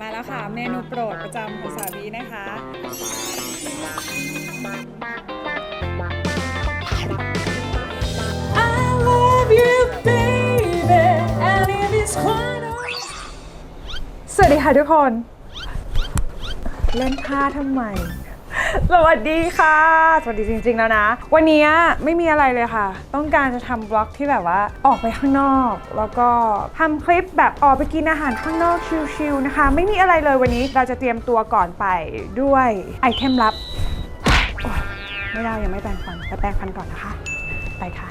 มาแล้วค่ะเมนูโปรดประจำของสาวีนะคะ I love you baby and it is quite alright สวัสดีค่ะทุกคน เล่นผ้าทำไม สวัสดีค่ะ สวัสดีจริง ๆ แล้วนะ วันนี้ไม่มีอะไรเลยค่ะ ต้องการจะทำบล็อกที่แบบว่าออกไปข้างนอก แล้วก็ทำคลิปแบบออกไปกินอาหารข้างนอกชิลๆนะคะ ไม่มีอะไรเลยวันนี้เราจะเตรียมตัวก่อนไปด้วยไอเทมลับ ไม่ได้ยังไม่แปรงฟันแต่แปรงฟันก่อนนะคะ ไปค่ะ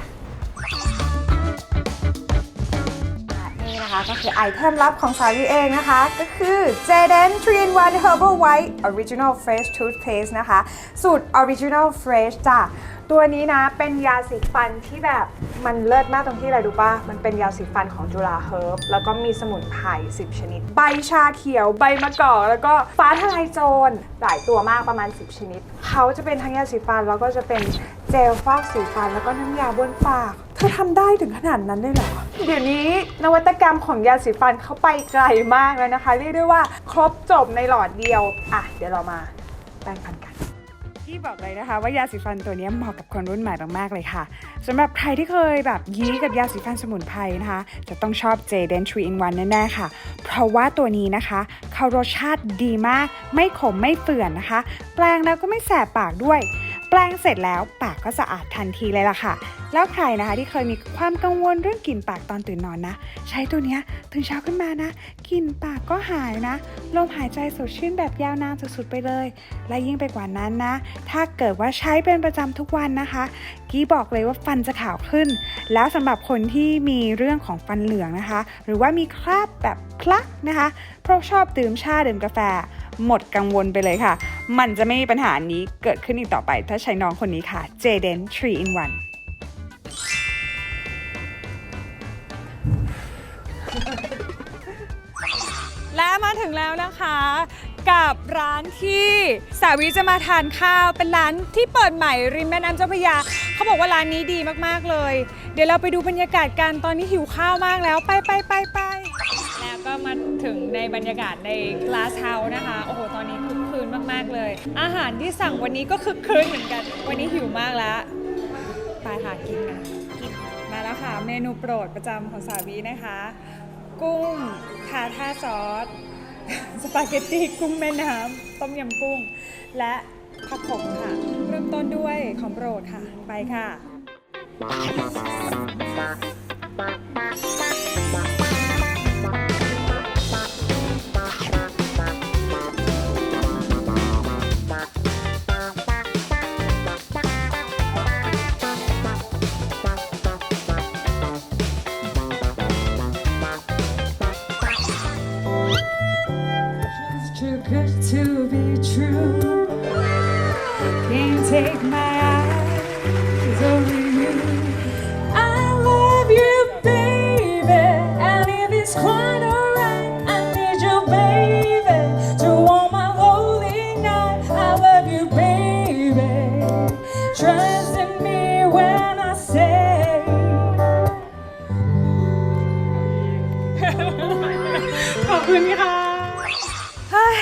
นะคะ ก็คือไอเทมลับของสาวีเองนะคะ ก็คือ Jaden 3 in 1 Herbal White Original Fresh Toothpaste นะคะ สูตร Original Fresh จ้ะ ตัวนี้นะ เป็นยาสีฟันที่แบบมันเลิศมากตรงที่อะไรรู้ป่ะ มันเป็นยาสีฟันของจุฬาเฮิร์บแล้วก็มีสมุนไพร10 ชนิด ใบชาเขียว ใบมะกอก แล้วก็ฟ้าทลายโจร หลายตัวมากประมาณ 10 ชนิด เขาจะเป็นทั้งยาสีฟันแล้วก็จะเป็น เจลฟอกสีฟันแล้วก็น้ำยาบ้วนปาก เธอทำได้ถึงขนาดนั้นเลยเหรอ เดี๋ยวนี้นวัตกรรมของยาสีฟันเขาไปไกลมากแล้วนะคะ เรียกได้ว่าครบจบในหลอดเดียว อะ เดี๋ยวเรามาแปรงฟันกันที่บอกเลยนะคะว่ายาสีฟันตัวนี้เหมาะกับคนรุ่นใหม่มากๆเลยค่ะสำหรับใครที่เคยแบบยี้กับยาสีฟันสมุนไพรนะคะ จะต้องชอบ Jaden 3 in 1แน่ๆค่ะ เพราะว่าตัวนี้นะคะเขารสชาติดีมาก ไม่ขมไม่เฟื่อนนะคะ แปรงแล้วก็ไม่แสบปากด้วย แปรงเสร็จแล้วปากก็สะอาดทันทีเลยล่ะค่ะ แล้วใครนะคะที่เคยมีความกังวลเรื่องกลิ่นปากตอนตื่นนอนนะ ใช้ตัวเนี้ยตื่นเช้าขึ้นมานะกลิ่นปากก็หายนะลมหายใจสดชื่นแบบยาวนานสุดๆไปเลย และยิ่งไปกว่านั้นนะ ถ้าเกิดว่าใช้เป็นประจำทุกวันนะคะ กี้บอกเลยว่าฟันจะขาวขึ้น แล้วสำหรับคนที่มีเรื่องของฟันเหลืองนะคะ หรือว่ามีคราบแบบพลักนะคะเพราะชอบดื่มชาดื่มกาแฟ หมดกังวลไปเลยค่ะ มันจะไม่มีปัญหานี้เกิดขึ้นอีกต่อไป ถ้าใช้น้องคนนี้ค่ะ Jaden 3 in 1 มาถึงแล้วนะคะ กับร้านที่สาวิจะมาทานข้าวเป็นร้านที่เปิดใหม่ริมแม่น้ำเจ้าพระยาเขาบอกว่าร้านนี้ดีมากๆเลย เดี๋ยวเราไปดูบรรยากาศกันตอนนี้หิวข้าวมากแล้วไปไปไปไปแล้วก็มาถึงในบรรยากาศใน Glass House นะคะ โอ้โห ตอนนี้คึกคืนมากๆเลย อาหารที่สั่งวันนี้ก็คึกคืนเหมือนกัน วันนี้หิวมากแล้วไปค่ะกินกันกินมาแล้วค่ะ เมนูโปรดประจำของสาวีนะคะ กุ้งทาท่าซอส สปาเกตตี้กุ้งแม่น้ำต้มยำกุ้ง และผักขมค่ะ เริ่มต้นด้วยของโปรดค่ะ ไปค่ะ take my eyes over you. I love you, baby, and it is quite alright. I need you, baby, to warm my lonely night. I love you, baby. Trust in me when I say. ขอบคุณค่ะ เฮ้ย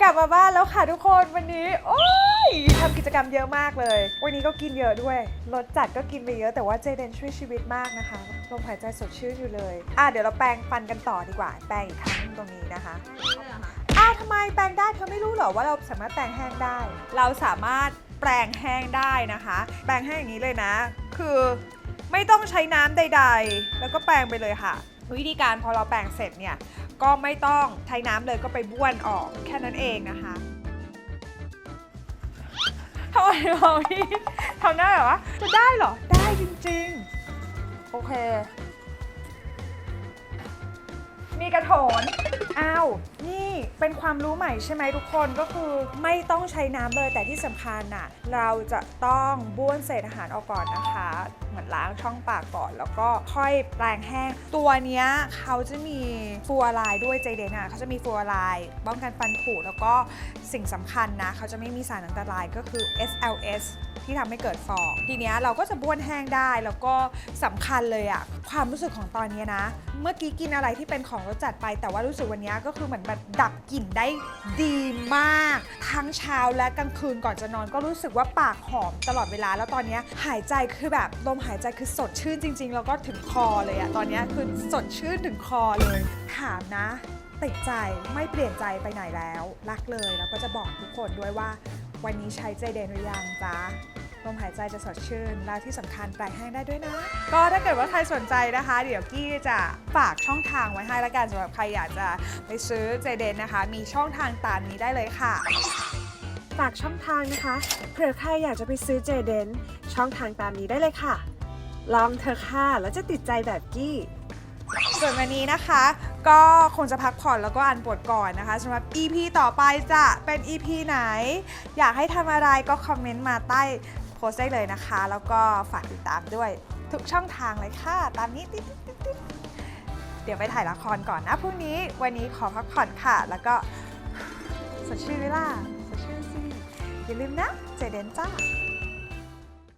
กลับมาบ้านแล้วค่ะทุกคนวันนี้ โอ้ยำกิจกรรมเยอะมากเลย วันนี้ก็กินเยอะด้วยรสจัดก็กินไปเยอะแต่ว่าเจเดนช่วยชีวิตมากนะคะลมหายใจสดชื่นอยู่เลยอะเดี๋ยวเราแปรงฟันกันต่อดีกว่า แปรงอีกครั้งตรงนี้นะคะอ้าวทำไมแปรงได้เธอไม่รู้เหรอว่าเราสามารถแปรงแห้งได้ เราสามารถแปรงแห้งได้นะคะ แปรงแห้งอย่างนี้เลยนะ คือไม่ต้องใช้น้ำใด ๆ แล้วก็แปรงไปเลยค่ะ วิธีการพอเราแปรงเสร็จเนี่ยก็ไม่ต้องใช้น้ำเลยก็ไปบ้วนออกแค่นั้นเองนะคะ ทำไมมองพี่ทำหน้าแบบว่าจะได้เหรอ ได้จริงๆ โอเค มีกระโถน อ้าว เป็นความรู้ใหม่ใช่ไหมทุกคนก็คือไม่ต้องใช้น้ำเลยแต่ที่สำคัญน่ะเราจะต้องบ้วนเศษอาหารออกก่อนนะคะ เหมือนล้างช่องปากก่อน แล้วก็ค่อยแปรงแห้ง ตัวเนี้ยเขาจะมีฟูออไรด้วยใจเดนอะเขาจะมีฟูออไรป้องกันฟันผุแล้วก็สิ่งสำคัญนะเขาจะไม่มีสารอันตรายก็คือ SLS ที่ทำให้เกิดฟอง ทีเนี้ยเราก็จะบ้วนแห้งได้แล้วก็สำคัญเลยอะความรู้สึกของตอนนี้นะ เมื่อกี้กินอะไรที่เป็นของรสจัดไป แต่ว่ารู้สึกวันนี้ก็คือเหมือนแบบดับกลิ่นได้ดีมาก ทั้งเช้าและกลางคืนก่อนจะนอนก็รู้สึกว่าปากหอมตลอดเวลา แล้วตอนนี้หายใจคือแบบลมหายใจคือสดชื่นจริง ๆ แล้วก็ถึงคอเลยอะตอนนี้คือสดชื่นถึงคอเลย ถามนะติดใจไม่เปลี่ยนใจไปไหนแล้ว รักเลยแล้วก็จะบอกทุกคนด้วยว่า วันนี้ใช้เจเดนหรือยังจ๊ะลมหา ใจจะสดชื่น และที่สำคัญแปลงแห้งได้ด้วยนะ ก็ถ้าเกิดว่าใครสนใจนะคะ เดี๋ยวกี้จะฝากช่องทางไว้ให้ละกันสำหรับใครอยากจะไปซื้อเจเดนนะคะ มีช่องทางตามนี้ได้เลยค่ะ ฝากช่องทางนะคะ เผื่อใครอยากจะไปซื้อเจเดนช่องทางตามนี้ได้เลยค่ะ ลองเธอค่ะแล้วจะติดใจแบบกี้ ส่วนวันนี้นะคะ ก็คงจะพักผ่อนแล้วก็อ่านบทก่อนนะคะสำหรับ EP ต่อไปจะเป็น EP ไหน อยากให้ทำอะไรก็คอมเมนต์มาใต้ โพสต์ได้เลยนะคะ แล้วก็ฝากติดตามด้วยทุกช่องทางเลยค่ะ ตามนี้ติ๊ดเดี๋ยวไปถ่ายละครก่อนนะพรุ่งนี้วันนี้ขอพักผ่อนค่ะ แล้วก็สดชื่นเวล่าสดชื่นสิอย่าลืมนะเจเดนจ้า